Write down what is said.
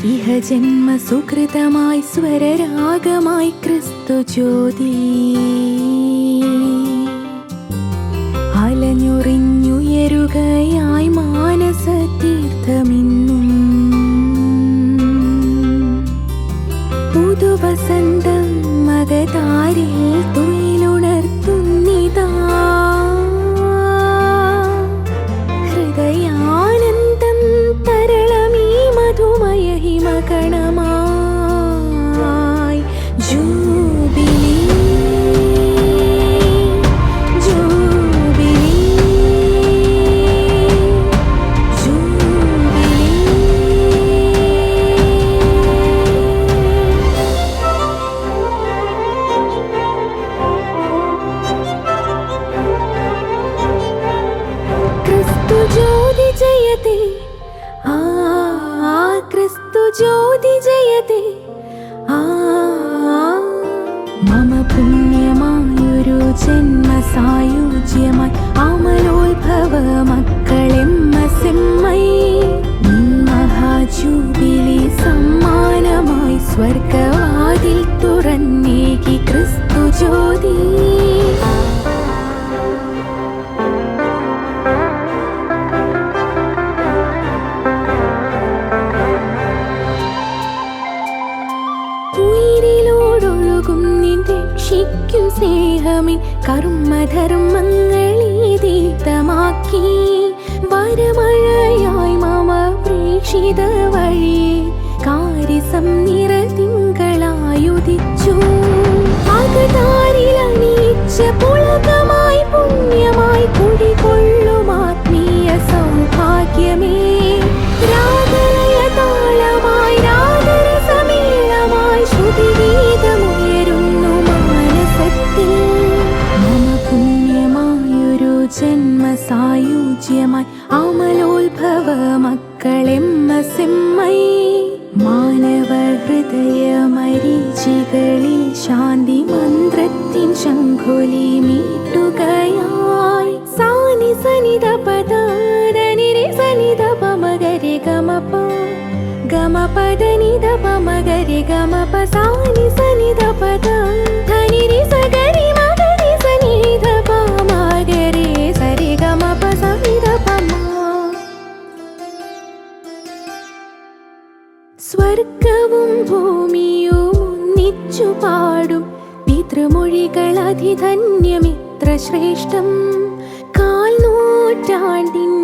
പൂർവജന്മ സുകൃതമായി സ്വരരാഗമായി ക്രിസ്തു ജ്യോതി അലഞ്ഞുറിഞ്ഞുയരുകയായി മാനസ തീർത്ഥമിന്നും പുതുവസന്തം മകതാരിൽ തുയിലുണർത്തുന്നിതാ ജ്യോതി ആ, മമ പുണ്യമായൊരു ജന്മസായുജ്യമായി. അമലോത്ഭവ മക്കളെമ്മ സെമ്മൈ ഉയിരിലോടൊഴുകും നിൻ രക്ഷിക്കും കർമ്മധർമ്മങ്ങളെ ദീപ്തമാക്കി. വരമഴയായി മമ പ്രേക്ഷിത വഴി. കാര്യസം നിറതിങ്കളായുദിച്ചു ജന്മസായുജ്യമായി അമലോത്ഭവ മക്കളെമ്മ സിമ്മൈ മാനവ ഹൃദയ മരീചികളിൽ ശാന്തി മന്ത്രത്തിൻ ശംഖുലി മീട്ടുകയായി. സാനി സനിത പദനിരി സനിത പമകരി ഗമപ. ഗമപദനിത പമകരി ഗമപ. സാനി സനിത പദ ധനിരി സ്വർഗവും ഭൂമിയും ഒന്നിച്ചു പാടും. പിതൃമൊഴികൾ അതിധന്യമിത്ര ശ്രേഷ്ഠം. കാൽ നൂറ്റാണ്ടിൻ